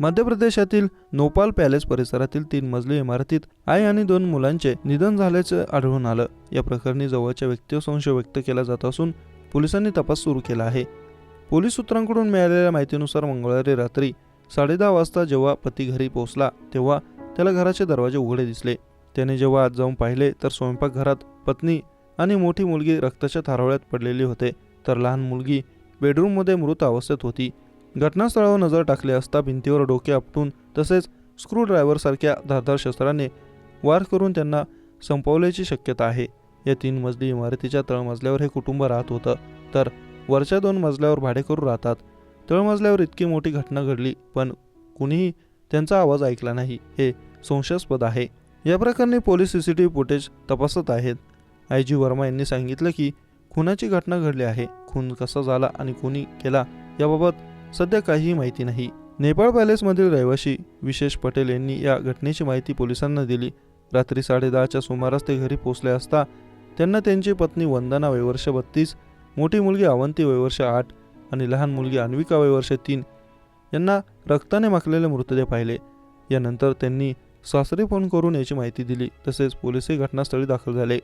मध्य प्रदेशातील नोपाल पॅलेस परिसरातील तीन मजली इमारतीत आई आणि दोन मुलांचे निधन झाल्याचं आढळून आलं. या प्रकरणी जवळच्या व्यक्तीवर संशय व्यक्त केला जात असून पोलिसांनी तपास सुरू केला आहे. पोलीस सूत्रांकडून मिळालेल्या माहितीनुसार मंगळवारी रात्री साडेदहा वाजता जेव्हा पती घरी पोहोचला तेव्हा त्याला घराचे दरवाजे उघडे दिसले. त्याने जेव्हा आत जाऊन पाहिले तर स्वयंपाकघरात पत्नी आणि मोठी मुलगी रक्ताच्या थारोळ्यात पडलेली होते. तर लहान मुलगी बेडरूममध्ये मृत अवस्थेत होती. घटनास्थळावर नजर टाकली असता भिंतीवर डोके आपटून तसेच स्क्रूड्रायव्हरसारख्या धारदार शस्त्राने वार करून त्यांना संपवल्याची शक्यता आहे. या तीन मजली इमारतीच्या तळमजल्यावर हे कुटुंब राहत होतं. तर वरच्या दोन मजल्यावर भाडेकरू राहतात. तळमजल्यावर इतकी मोठी घटना घडली पण कुणीही त्यांचा आवाज ऐकला नाही. हे संशयास्पद आहे. या प्रकरणी police C C T V footage तपासत आहेत. आय जी वर्मा यांनी सांगितलं की खुनाची घटना घडली आहे. खून कसा झाला आणि कुणी केला याबाबत सध्या काहीही माहिती नाही. नेपाळ पॅलेसमधील रहिवासी विशेष पटेल यांनी या घटनेची माहिती पोलिसांना दिली. रात्री साडेदहाच्या सुमारास ते घरी पोहोचले असता त्यांना त्यांची पत्नी वंदना वयवर्ष बत्तीस मोठी मुलगी अवंती वयवर्ष आठ आणि लहान मुलगी अन्विका वयवर्ष तीन यांना रक्ताने माखलेले मृतदेह पाहिले. यानंतर त्यांनी सासरी फोन करून याची माहिती दिली. तसेच पोलीसही घटनास्थळी दाखल झाले.